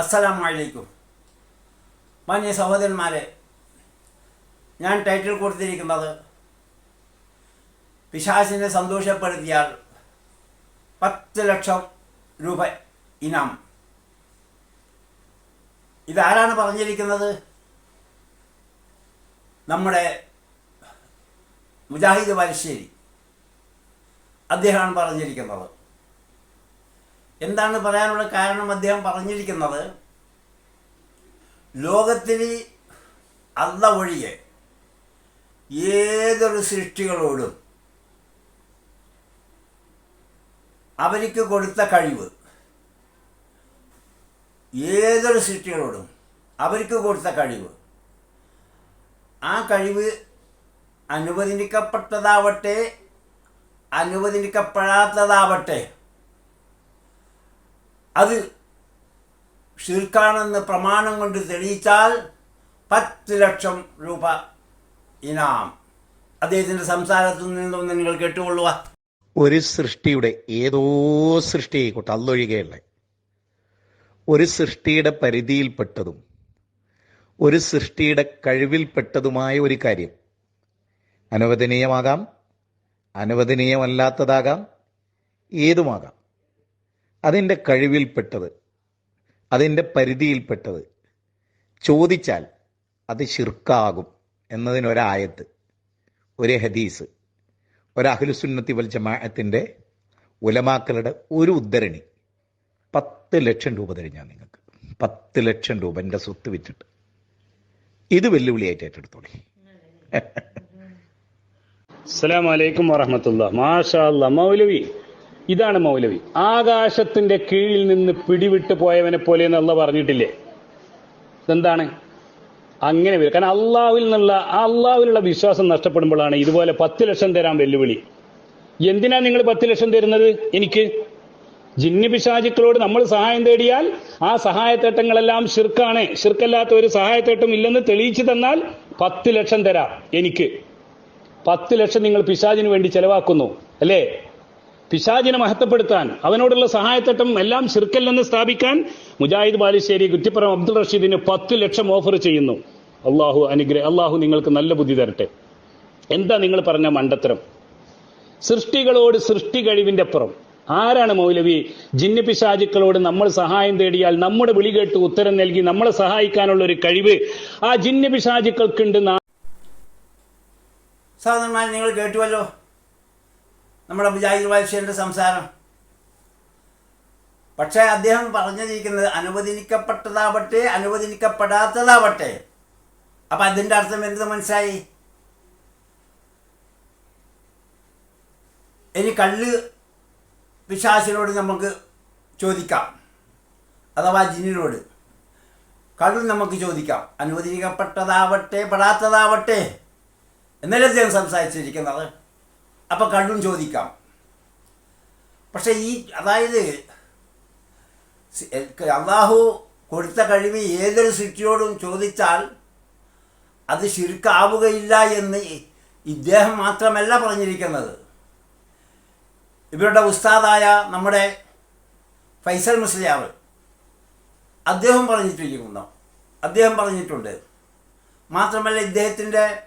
അസ്സലാമു അലൈക്കും മാന്യ സഹോദരന്മാരെ ഞാൻ ടൈറ്റിൽ കൊടുത്തിരിക്കുന്നത് പിശാസിനെ സന്തോഷപ്പെടുത്തിയാൽ പത്ത് ലക്ഷം രൂപ ഇനാം. ഇതാരാണ് പറഞ്ഞിരിക്കുന്നത്? നമ്മുടെ മുജാഹിദ് വലശ്ശേരി അദ്ദേഹമാണ് പറഞ്ഞിരിക്കുന്നത്. എന്താണ് പറയാനുള്ള കാരണം അദ്ദേഹം പറഞ്ഞിരിക്കുന്നത്? ലോകത്തിൽ അല്ല ഒഴികെ ഏതൊരു സൃഷ്ടികളോടും അവർക്ക് കൊടുത്ത കഴിവ് ഏതൊരു സൃഷ്ടികളോടും അവർക്ക് കൊടുത്ത കഴിവ് ആ കഴിവ് അനുവദിക്കപ്പെട്ടതാവട്ടെ അനുവദിക്കപ്പെടാത്തതാവട്ടെ അത് ഷിർക്കാണെന്ന് പ്രമാണം കൊണ്ട് തെളിയിച്ചാൽ പത്ത് ലക്ഷം രൂപ ഇനാം. അദ്ദേഹത്തിന്റെ സംസാരത്തിൽ നിന്നും നിങ്ങൾ കേട്ടുകൊള്ളുക. ഒരു സൃഷ്ടിയുടെ ഏതോ സൃഷ്ടിയായിക്കോട്ടെ അല്ലൊഴികെയുള്ള. ഒരു സൃഷ്ടിയുടെ പരിധിയിൽപ്പെട്ടതും ഒരു സൃഷ്ടിയുടെ കഴിവിൽപ്പെട്ടതുമായ ഒരു കാര്യം. അനുവദനീയമാകാം അനുവദനീയമല്ലാത്തതാകാം ഏതുമാകാം. അതിന്റെ കഴിവിൽപ്പെട്ടത് അതിന്റെ പരിധിയിൽപ്പെട്ടത് ചോദിച്ചാൽ അത് ശിർക്കാകും എന്നതിനൊരായത്ത് ഒരു ഹദീസ് ഒരു അഖിലുസുന്നത്തി വൽ ജമാഅത്തിന്റെ ഉലമാക്കളുടെ ഒരു ഉദ്ധരണി. പത്ത് ലക്ഷം രൂപ തരും ഞാൻ നിങ്ങൾക്ക്. പത്ത് ലക്ഷം രൂപ എന്റെ സ്വത്ത് വിറ്റിട്ട്. ഇത് വെല്ലുവിളിയായിട്ട് ഏറ്റെടുത്തോളി. അസ്സലാമലൈക്കും വറഹമത്തുള്ള മാഷാ മൗലവി. ഇതാണ് മൗലവി. ആകാശത്തിന്റെ കീഴിൽ നിന്ന് പിടിവിട്ട് പോയവനെ പോലെ എന്നുള്ള പറഞ്ഞിട്ടില്ലേ? ഇതെന്താണ്? അങ്ങനെ വരും. കാരണം അള്ളാവിൽ നിന്നുള്ള ആ അള്ളാവിലുള്ള വിശ്വാസം നഷ്ടപ്പെടുമ്പോഴാണ് ഇതുപോലെ പത്ത് ലക്ഷം തരാൻ വെല്ലുവിളി. എന്തിനാ നിങ്ങൾ പത്ത് ലക്ഷം തരുന്നത്? എനിക്ക് ജിന്നി പിശാചുക്കളോട് നമ്മൾ സഹായം തേടിയാൽ ആ സഹായത്തേട്ടങ്ങളെല്ലാം ഷിർക്കാണ് ഷിർക്കല്ലാത്ത ഒരു സഹായത്തേട്ടം ഇല്ലെന്ന് തെളിയിച്ചു തന്നാൽ പത്ത് ലക്ഷം തരാം എനിക്ക്. പത്ത് ലക്ഷം നിങ്ങൾ പിശാചിന് വേണ്ടി ചെലവാക്കുന്നു. അല്ലേ? പിശാചിനെ മഹത്വപ്പെടുത്താൻ അവനോടുള്ള സഹായത്തട്ടം എല്ലാം ശിർക്കല്ലെന്ന് സ്ഥാപിക്കാൻ മുജാഹിദ് ബാലുശ്ശേരി കുറ്റിപ്പുറം അബ്ദുൾ റഷീദിന് പത്ത് ലക്ഷം ഓഫർ ചെയ്യുന്നു. അള്ളാഹു അനുഗ്രഹം അള്ളാഹു നിങ്ങൾക്ക് നല്ല ബുദ്ധി തരട്ടെ. എന്താ നിങ്ങൾ പറഞ്ഞ മണ്ടത്തരം? സൃഷ്ടികളോട് സൃഷ്ടി കഴിവിന്റെ അപ്പുറം. ആരാണ് മൗലവി? ജിന്ന പിശാചുക്കളോട് നമ്മൾ സഹായം തേടിയാൽ നമ്മുടെ വിളി കേട്ട് ഉത്തരം നൽകി നമ്മളെ സഹായിക്കാനുള്ള ഒരു കഴിവ് ആ ജിന്ന പിശാചുക്കൾക്കുണ്ട് സഹോദരന്മാർ നിങ്ങൾ കേട്ടുവല്ലോ. നമ്മുടെ മുജാഹിദ് വാൽഷ്യന്റെ സംസാരം. പക്ഷേ അദ്ദേഹം പറഞ്ഞിരിക്കുന്നത് അനുവദിക്കപ്പെട്ടതാവട്ടെ അനുവദിക്കപ്പെടാത്തതാവട്ടെ. അപ്പം അതിന്റെ അർത്ഥം എന്ത് മനസ്സിലായി? ഇനി കള്ള് പിശാസിനോട് നമുക്ക് ചോദിക്കാം. അഥവാ ജിന്നിനോട് കള്ള് നമുക്ക് ചോദിക്കാം. അനുവദിക്കപ്പെട്ടതാവട്ടെ പെടാത്തതാവട്ടെ. എന്നല്ലേ അദ്ദേഹം സംസാരിച്ചിരിക്കുന്നത്? അപ്പം കണ്ടും ചോദിക്കാം. പക്ഷെ ഈ അതായത് അള്ളാഹു കൊടുത്ത കഴിവ് ഏതൊരു സൃഷ്ടിയോടും ചോദിച്ചാൽ അത് ശുരുക്കാവുകയില്ല എന്ന് ഇദ്ദേഹം മാത്രമല്ല പറഞ്ഞിരിക്കുന്നത്. ഇവരുടെ ഉസ്താദായ നമ്മുടെ ഫൈസൽ മുസ്ലിയാവ് അദ്ദേഹം പറഞ്ഞിട്ടിരിക്കുന്നു. അദ്ദേഹം പറഞ്ഞിട്ടുണ്ട്. മാത്രമല്ല ഇദ്ദേഹത്തിന്റെ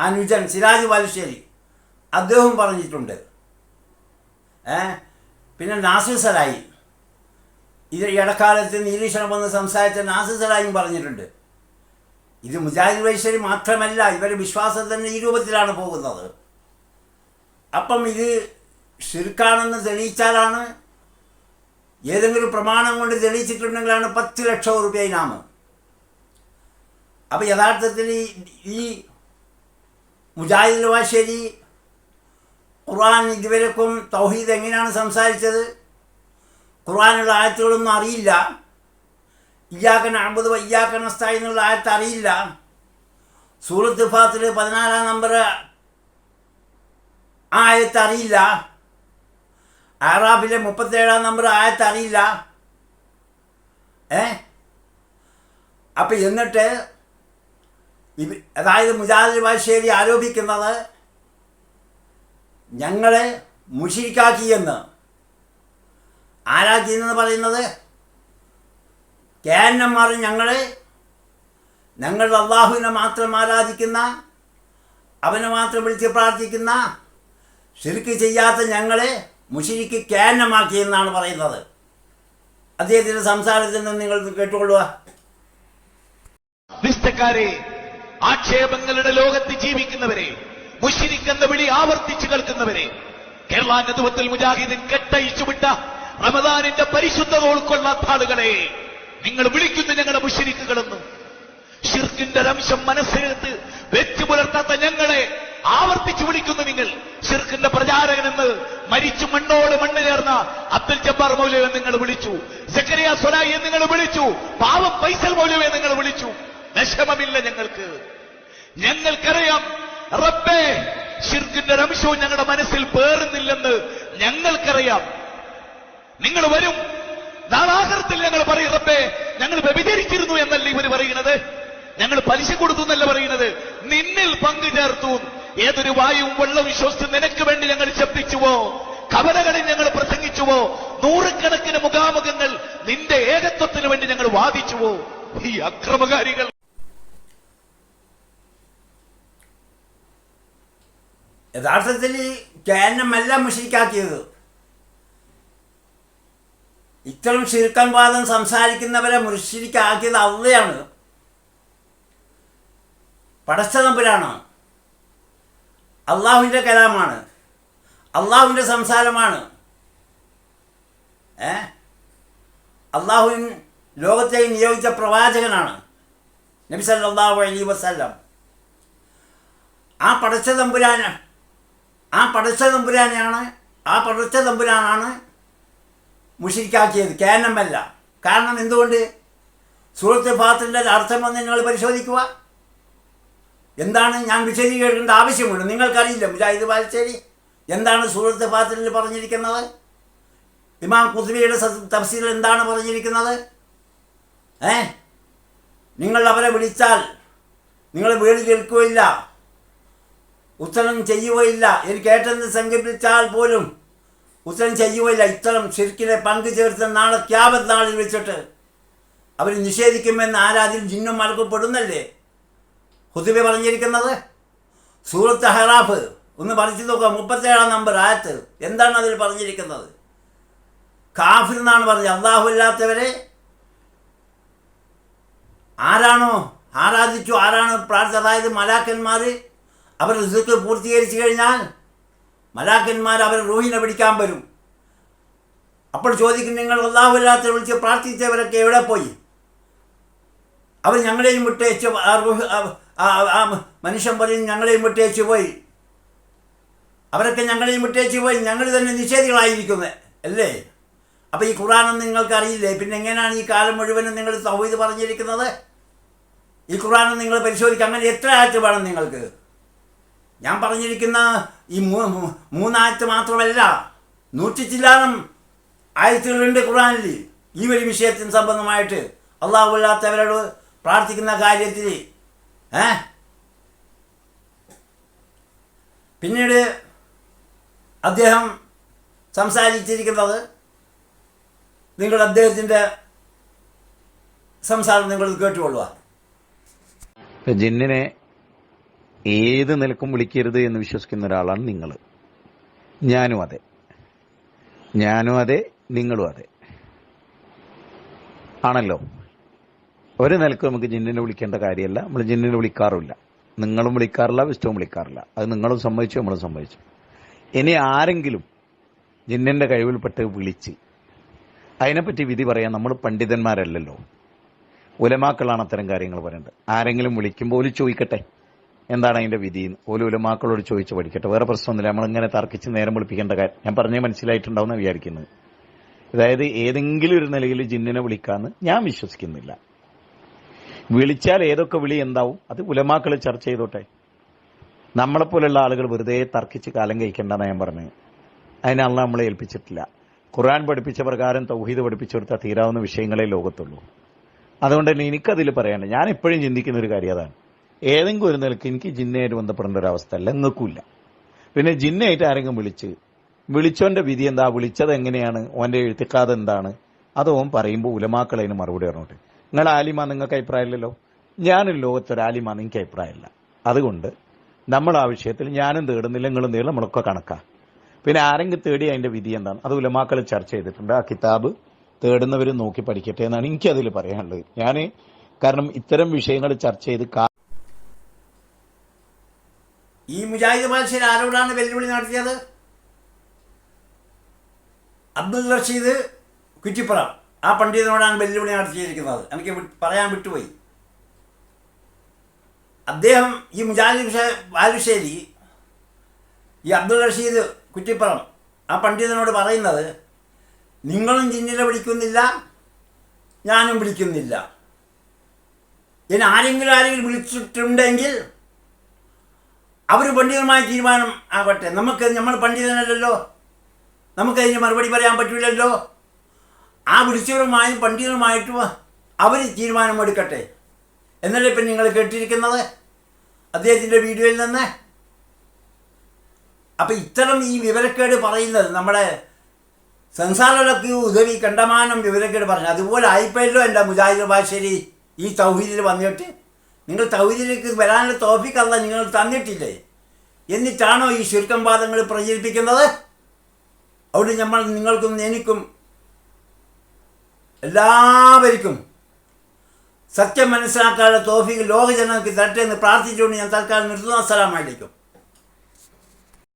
അനുജൻ സിരാജ് ബാലുശ്ശേരി അദ്ദേഹം പറഞ്ഞിട്ടുണ്ട്. പിന്നെ നാസിർ സലായി ഇത് ഇടക്കാലത്ത് നിരീക്ഷണം വന്ന് സംസാരിച്ച നാസിർ സലായും പറഞ്ഞിട്ടുണ്ട്. ഇത് മുജാഹിദ് വൈശ്വരി മാത്രമല്ല ഇവരുടെ വിശ്വാസം തന്നെ ഈ രൂപത്തിലാണ് പോകുന്നത്. അപ്പം ഇത് ഷിർക്കാണെന്ന് തെളിയിച്ചാലാണ് ഏതെങ്കിലും പ്രമാണം കൊണ്ട് തെളിയിച്ചിട്ടുണ്ടെങ്കിലാണ് പത്ത് ലക്ഷം റുപ്യ ഇനാമ്. അപ്പം യഥാർത്ഥത്തിൽ ഈ ഈ മുജാഹിദ് വാശ്ശേരി ഖുർആൻ ഇതുവരെക്കും തൗഹീദ് എങ്ങനെയാണ് സംസാരിച്ചത്? ഖുർആനുള്ള ആയത്തുകളൊന്നും അറിയില്ല. ഇയ്യാക്കൻ അമ്പത് ഇയ്യാക്കൻ സ്ഥായി എന്നുള്ള ആയത്ത് അറിയില്ല. സൂറത്ത് ഫാത്തിൽ പതിനാലാം നമ്പർ ആയത്ത് അറിയില്ല. ആറാബിലെ മുപ്പത്തേഴാം നമ്പർ ആയത്ത് അറിയില്ല. ഏ അപ്പം എന്നിട്ട് അതായത് മുജാഹിദ് ബാഷേരി ആരോപിക്കുന്നത് ഞങ്ങളെ മുഷിരിക്കാക്കിയെന്ന്. ആരാക്കിയെന്ന് പറയുന്നത്? ക്യാനന്മാർ ഞങ്ങളെ ഞങ്ങൾ അള്ളാഹുവിനെ മാത്രം ആരാധിക്കുന്ന അവനെ മാത്രം വിളിച്ച് പ്രാർത്ഥിക്കുന്ന ശിർക്ക് ചെയ്യാത്ത ഞങ്ങളെ മുഷിരിക്ക് ക്യാനമാക്കി എന്നാണ് പറയുന്നത്. അദ്ദേഹത്തിന്റെ സംസാരത്തിൽ നിന്ന് നിങ്ങൾ കേട്ടുകൊള്ളുക. നിസ്തക്കാരെ ആക്ഷേപങ്ങളുടെ ലോകത്ത് ജീവിക്കുന്നവരെ മുഷിരിക്കെന്ന വിളി ആവർത്തിച്ചു കേൾക്കുന്നവരെ. കേരള നേതൃത്വത്തിൽ മുജാഹിദിൻ കെട്ടയിച്ചുവിട്ട റമദാനിന്റെ പരിശുദ്ധത ഉൾക്കൊള്ളാത്ത ആളുകളെ നിങ്ങൾ വിളിക്കുന്നു ഞങ്ങളുടെ മുഷിരിക്കുകളെന്ന്. ഷിർക്കിന്റെ രംശം മനസ്സിലെടുത്ത് വെച്ചു പുലർത്താത്ത ഞങ്ങളെ ആവർത്തിച്ചു വിളിക്കുന്നു നിങ്ങൾ. ഷിർക്കിന്റെ പ്രചാരകനെന്ന് മരിച്ചു മണ്ണോട് മണ്ണ് ചേർന്ന അബ്ദുൽ ജബ്ബാർ മൗലവെ നിങ്ങൾ വിളിച്ചു. സക്കറിയ സൊലായി നിങ്ങൾ വിളിച്ചു. പാവം പൈസൽ മൗലവെ നിങ്ങൾ വിളിച്ചു. വിഷമമില്ല ഞങ്ങൾക്ക്. ഞങ്ങൾക്കറിയാം റബ്ബേ ഷിർക്കിന്റെ രംശവും ഞങ്ങളുടെ മനസ്സിൽ പേറുന്നില്ലെന്ന് ഞങ്ങൾക്കറിയാം. നിങ്ങൾ വരും. നാളാഹരത്തിൽ ഞങ്ങൾ പറയും റബ്ബേ ഞങ്ങൾ വ്യഭിചരിച്ചിരുന്നു എന്നല്ല ഇവർ പറയുന്നത്? ഞങ്ങൾ പലിശ കൊടുത്തു എന്നല്ല പറയുന്നത്? നിന്നിൽ പങ്കു ചേർത്തു. ഏതൊരു വായുവും വെള്ളവും വിശ്വസിച്ച് നിനക്ക് വേണ്ടി ഞങ്ങൾ ശബ്ദിച്ചുവോ? കവലകളിൽ ഞങ്ങൾ പ്രസംഗിച്ചുവോ? നൂറുകണക്കിന് മുഖാമുഖങ്ങൾ നിന്റെ ഏകത്വത്തിന് വേണ്ടി ഞങ്ങൾ വാദിച്ചുവോ? ഈ അക്രമകാരികൾ യഥാർത്ഥത്തിൽ കേരളമല്ല മുഷിക്കാക്കിയത്. ഇത്തരം ശിർക്കൻ വാദം സംസാരിക്കുന്നവരെ മുഷിരിക്കാക്കിയത് അള്ളയാണ് പടച്ചതമ്പുരാണ്. അള്ളാഹുവിന്റെ കലാമാണ്. അള്ളാഹുവിന്റെ സംസാരമാണ്. ഏ? അള്ളാഹുവിൻ ലോകത്തെ നിയോഗിച്ച പ്രവാചകനാണ്. നബി സല്ലല്ലാഹു അലൈഹി വസല്ലം. ആ പടച്ച തമ്പുരാന് ആ പടച്ച തമ്പുരാനാണ് ആ പടച്ച തമ്പുരാനാണ് മുഷിരിക്കാക്കിയത്. അല്ല കാരണം എന്തുകൊണ്ട്? സൂറത്ത് ഫാത്തിന്റെ അർത്ഥം വന്ന് നിങ്ങൾ പരിശോധിക്കുക. എന്താണ്? ഞാൻ വിശദീകരിക്കേണ്ട ആവശ്യമുണ്ട്. നിങ്ങൾക്കറിയില്ല. മുജാഹിദ് ബാലശ്ശേരി എന്താണ് സൂറത്ത് ഭാഗത്തിൽ പറഞ്ഞിരിക്കുന്നത്? ഇമാം കുത്തുബിയുടെ തഫ്സീൽ എന്താണ് പറഞ്ഞിരിക്കുന്നത്? ഏ? നിങ്ങൾ അവരെ വിളിച്ചാൽ നിങ്ങൾ വീട് കേൾക്കുകയില്ല. ഉത്തരം ചെയ്യുകയില്ല. എനിക്ക് ഏറ്റെന്ന് സങ്കല്പിച്ചാൽ പോലും ഉത്തരം ചെയ്യുകയില്ല. ഇത്തരം ശരിക്കിനെ പങ്കു ചേർത്ത് നാളെ ക്യാബത്ത് നാളിൽ വെച്ചിട്ട് അവർ നിഷേധിക്കുമെന്ന് ആരാതിൽ ജിന്നും മലക്കപ്പെടുന്നല്ലേ ഹുദുബ പറഞ്ഞിരിക്കുന്നത്? സൂറത്ത് ഹറാഫ് ഒന്ന് പഠിച്ചു നോക്കുക. മുപ്പത്തേഴാം നമ്പർ ആയത്ത്. എന്താണ് അതിൽ പറഞ്ഞിരിക്കുന്നത്? കാഫിർ എന്നാണ് പറഞ്ഞത്. അള്ളാഹു ഇല്ലാത്തവരെ ആരാണോ? ആരാധിച്ചു. ആരാണ് പ്രാർത്ഥന അതായത് മലാക്കന്മാർ അവർ ഋതുക്ക് പൂർത്തീകരിച്ചു കഴിഞ്ഞാൽ മലാക്കന്മാർ അവർ റൂഹിനെ പിടിക്കാൻ വരും. അപ്പോൾ ചോദിക്കും നിങ്ങൾ അള്ളാഹുല്ലാത്ത വിളിച്ച് പ്രാർത്ഥിച്ചവരൊക്കെ എവിടെ പോയി? അവർ ഞങ്ങളെയും വിട്ടയച്ച് ആ മനുഷ്യൻ പറയും ഞങ്ങളെയും വിട്ടയച്ച് പോയി. അവരൊക്കെ ഞങ്ങളെയും വിട്ടേച്ച് പോയി. ഞങ്ങൾ തന്നെ നിഷേധികളായിരിക്കുന്നത് അല്ലേ? അപ്പോൾ ഈ ഖുറാനൊന്നും നിങ്ങൾക്ക് അറിയില്ലേ പിന്നെ എങ്ങനെയാണ് ഈ കാലം മുഴുവനും നിങ്ങൾ തൗഹീദ് പറഞ്ഞിരിക്കുന്നത്? ഈ ഖുറാനും നിങ്ങൾ പരിശോധിക്കുക അങ്ങനെ എത്ര ആറ്റ് വേണം നിങ്ങൾക്ക്? ഞാൻ പറഞ്ഞിരിക്കുന്ന ഈ മൂ- മൂ- മൂന്നാഴ്ച മാത്രമല്ല നൂറ്റി ചില്ലാനം ആയത്തുകളുണ്ട് ഖുറാനിൽ ഈ ഒരു വിഷയത്തിന് സംബന്ധമായിട്ട് അള്ളാഹുല്ലാത്തവരോട് പ്രാർത്ഥിക്കുന്ന കാര്യത്തിൽ ഏ? പിന്നീട് അദ്ദേഹം സംസാരിച്ചിരിക്കുന്നത് നിങ്ങൾ അദ്ദേഹത്തിന്റെ സംസാരം നിങ്ങൾ കേട്ടുകൊള്ളുക. ജിന്നിനെ ഏത് നിലക്കും വിളിക്കരുത് എന്ന് വിശ്വസിക്കുന്ന ഒരാളാണ് നിങ്ങൾ ഞാനും അതെ. ഞാനും അതെ നിങ്ങളും അതെ. ആണല്ലോ? ഒരു നിലയ്ക്ക് നമുക്ക് ജിന്നിനെ വിളിക്കേണ്ട കാര്യമല്ല. നമ്മൾ ജിന്നിനെ വിളിക്കാറില്ല നിങ്ങളും വിളിക്കാറില്ല വിഷ്ടവും വിളിക്കാറില്ല. അത് നിങ്ങളും സമ്മതിച്ചു നമ്മളും സമ്മതിച്ചു. ഇനി ആരെങ്കിലും ജിന്നിന്റെ കഴിവിൽപ്പെട്ട് വിളിച്ച് അതിനെപ്പറ്റി വിധി പറയാൻ നമ്മൾ പണ്ഡിതന്മാരല്ലല്ലോ. ഉലമാക്കളാണ് അത്തരം കാര്യങ്ങൾ പറയേണ്ടത് ആരെങ്കിലും വിളിക്കുമ്പോൾ ഒരു ചോദിക്കട്ടെ? എന്താണ് അതിന്റെ വിധി ഓൽ ഉലമാക്കളോട് ചോദിച്ച് പഠിക്കട്ടെ. വേറെ പ്രശ്നമൊന്നുമില്ല. നമ്മളിങ്ങനെ തർക്കിച്ച് നേരം വിളിപ്പിക്കേണ്ട കാര്യം. ഞാൻ പറഞ്ഞേ മനസ്സിലായിട്ടുണ്ടാവും എന്ന് വിചാരിക്കുന്നത്. അതായത് ഏതെങ്കിലും ഒരു നിലയിൽ ജിന്നിനെ വിളിക്കാന്ന് ഞാൻ വിശ്വസിക്കുന്നില്ല. വിളിച്ചാൽ ഏതൊക്കെ വിളി എന്താവും? അത് ഉലമാക്കൾ ചർച്ച ചെയ്തോട്ടെ. നമ്മളെപ്പോലുള്ള ആളുകൾ വെറുതെ തർക്കിച്ച് കാലം കഴിക്കേണ്ടെന്ന് ഞാൻ പറഞ്ഞത്. അതിനുള്ള നമ്മളെ ഏൽപ്പിച്ചിട്ടില്ല. ഖുർആൻ പഠിപ്പിച്ച പ്രകാരം തൗഹീദ് പഠിപ്പിച്ചു കൊടുത്താൽ തീരാവുന്ന വിഷയങ്ങളെ ലോകത്തുള്ളൂ. അതുകൊണ്ട് തന്നെ എനിക്കതിൽ പറയാനുണ്ട്. ഞാൻ എപ്പോഴും ചിന്തിക്കുന്ന ഒരു കാര്യം അതാണ്. ഏതെങ്കിലും ഒരു നിലയ്ക്ക് എനിക്ക് ജിന്നയായിട്ട് ബന്ധപ്പെടേണ്ട ഒരു അവസ്ഥ അല്ല നിങ്ങൾക്കില്ല പിന്നെ ജിന്നയായിട്ട് ആരെങ്കിലും വിളിച്ച് വിളിച്ചോന്റെ വിധി എന്താ? വിളിച്ചത് എങ്ങനെയാണ്? ഓന്റെ എഴുത്തിക്കാതെ എന്താണ്? അത് പറയുമ്പോൾ ഉലമാക്കൾ അതിന് മറുപടി പറഞ്ഞോട്ടെ നിങ്ങൾ ആലിമ നിങ്ങൾക്ക് അഭിപ്രായമില്ലല്ലോ. ഞാനും ലോകത്തൊരു ആലിമ നിങ്ങൾക്ക് അഭിപ്രായമില്ല. അതുകൊണ്ട് നമ്മൾ ആ വിഷയത്തിൽ ഞാനും തേടുന്നില്ല നിങ്ങളും തേടും നമ്മളൊക്കെ കണക്കാ. പിന്നെ ആരെങ്കിലും തേടി അതിന്റെ വിധി എന്താണ്? അത് ഉലമാക്കൾ ചർച്ച ചെയ്തിട്ടുണ്ട്. ആ കിതാബ് തേടുന്നവരും നോക്കി പഠിക്കട്ടെ എന്നാണ് എനിക്കതിൽ പറയാനുള്ളത്. ഞാൻ കാരണം ഇത്തരം വിഷയങ്ങൾ ചർച്ച ചെയ്ത് കാ- ഈ മുജാഹിദ് മത്സരം ആരോടാണ് വെല്ലുവിളി നടത്തിയത്? അബ്ദുൽ റഷീദ് കുറ്റിപ്പുറം. ആ പണ്ഡിതനോടാണ് വെല്ലുവിളി നടത്തിയിരിക്കുന്നത്. എനിക്ക് പറയാൻ വിട്ടുപോയി. അദ്ദേഹം ഈ മുജാഹിദ് ബാലുശ്ശേരി ഈ അബ്ദുൾ റഷീദ് കുറ്റിപ്പുറം ആ പണ്ഡിതനോട് പറയുന്നത് നിങ്ങളും ജിന്നിനെ വിളിക്കുന്നില്ല ഞാനും വിളിക്കുന്നില്ല. ഇനി ആരെങ്കിലും ആരെങ്കിലും വിളിച്ചിട്ടുണ്ടെങ്കിൽ അവർ പണ്ഡിതമായ തീരുമാനം ആവട്ടെ. നമുക്ക് നമ്മൾ പണ്ഡിതനല്ലല്ലോ. നമുക്കതിന് മറുപടി പറയാൻ പറ്റില്ലല്ലോ ആ വിളിച്ചവരുമായും പണ്ഡിതരുമായിട്ടും അവർ തീരുമാനമെടുക്കട്ടെ എന്നല്ലേ ഇപ്പം നിങ്ങൾ കേട്ടിരിക്കുന്നത്? അദ്ദേഹത്തിന്റെ വീഡിയോയിൽ നിന്ന്. അപ്പം ഇത്തരം ഈ വിവരക്കേട് പറയുന്നത് നമ്മുടെ സംസാരങ്ങളൊക്കെ ഉദവി കണ്ടമാനം വിവരക്കേട് പറഞ്ഞു അതുപോലെ ആയിപ്പോയല്ലോ എന്റെ മുജാഹിദ് ബാഷരി ഈ തൗഹീദിൽ വന്നിട്ട്. നിങ്ങൾ തൗഹീദിലേക്ക് വരാനുള്ള തോഫിക്കല്ല നിങ്ങൾ തന്നിട്ടില്ലേ? എന്നിട്ടാണോ ഈ ശുരുക്കം വാദങ്ങൾ പ്രചരിപ്പിക്കുന്നത്? അവിടെ നമ്മൾ നിങ്ങൾക്കും എനിക്കും എല്ലാവർക്കും സത്യം മനസ്സിലാക്കാനുള്ള തോഫിക്ക് ലോകജനങ്ങൾക്ക് തരട്ടെ എന്ന് പ്രാർത്ഥിച്ചുകൊണ്ട് ഞാൻ തൽക്കാലം നിർത്തുന്നു. അസ്സലാമലൈക്കും